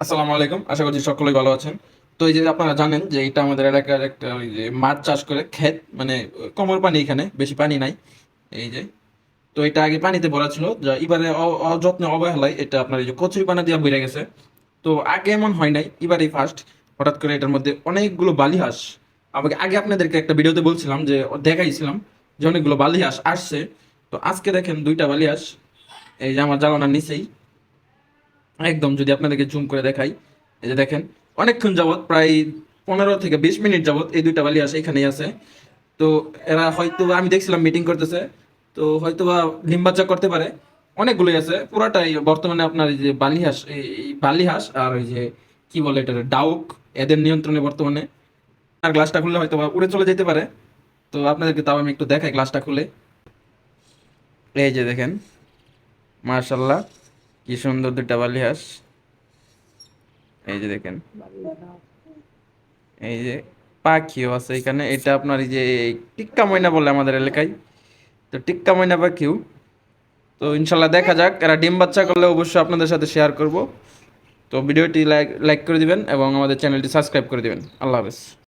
আসসালামু আলাইকুম। আশা করছি সকলেই ভালো আছেন। তো এই যে আপনারা জানেন যে এটা আমাদের এলাকার একটা ওই যে মাছ চাষ করে ক্ষেত মানে কমর পানি এখানে, বেশি পানি নাই। এই যে। তো এটা আগে পানিতে ভরা ছিল, যা এবারে অযত্নে অবহেলায় এটা আপনার এই যে কচুরি পানা দিয়ে বেড়ে গেছে। তো আগে এমন হয় নাই, এবারেই ফার্স্ট হঠাৎ করে এটার মধ্যে অনেকগুলো বালি হাঁস। আমাকে আগে আপনাদেরকে একটা ভিডিওতে বলছিলাম যে, দেখাইছিলাম যে অনেকগুলো বালি হাঁস আসছে। তো আজকে দেখেন দুইটা বালি হাঁস। এই যে আমার জ্বালানার নিচেই। একদম যদি আপনাদেরকে জুম করে দেখাই, এই যে দেখেন, অনেকক্ষণ যাবত প্রায় পনেরো থেকে বিশ মিনিট যাবত এই দুইটা বালি আসে, এখানেই আছে তো এরা হয়তো আমি দেখছিলাম মিটিং করতেছে, তো হয়তো বা ডিম বাচ্চা করতে পারে। অনেকগুলোই আছে, পুরাটাই বর্তমানে আপনার এই যে বালি হাঁস এই এই বালি হাঁস আর ওই যে কি বলে এটা ডাউক, এদের নিয়ন্ত্রণে বর্তমানে। আর গ্লাসটা খুললে হয়তো বা উড়ে চলে যেতে পারে। তো আপনাদেরকে তাও আমি একটু দেখাই গ্লাসটা খুলে। এই যে দেখেন মার্শাল্লাহ কি সুন্দর দুটা বালি হাঁস। এই যে দেখেন। এই যে পাখিও আছে এখানে। এটা আপনার এই যে টিক্কা ময়না বলে আমাদের এলাকায়। তো টিক্কা ময়না পাখিও। তো ইনশাল্লাহ দেখা যাক। এরা ডিম বাচ্চা করলে অবশ্যই আপনাদের সাথে শেয়ার করব। তো ভিডিওটি লাইক লাইক করে দিবেন এবং আমাদের চ্যানেলটি সাবস্ক্রাইব করে দিবেন। আল্লাহ হাফেজ।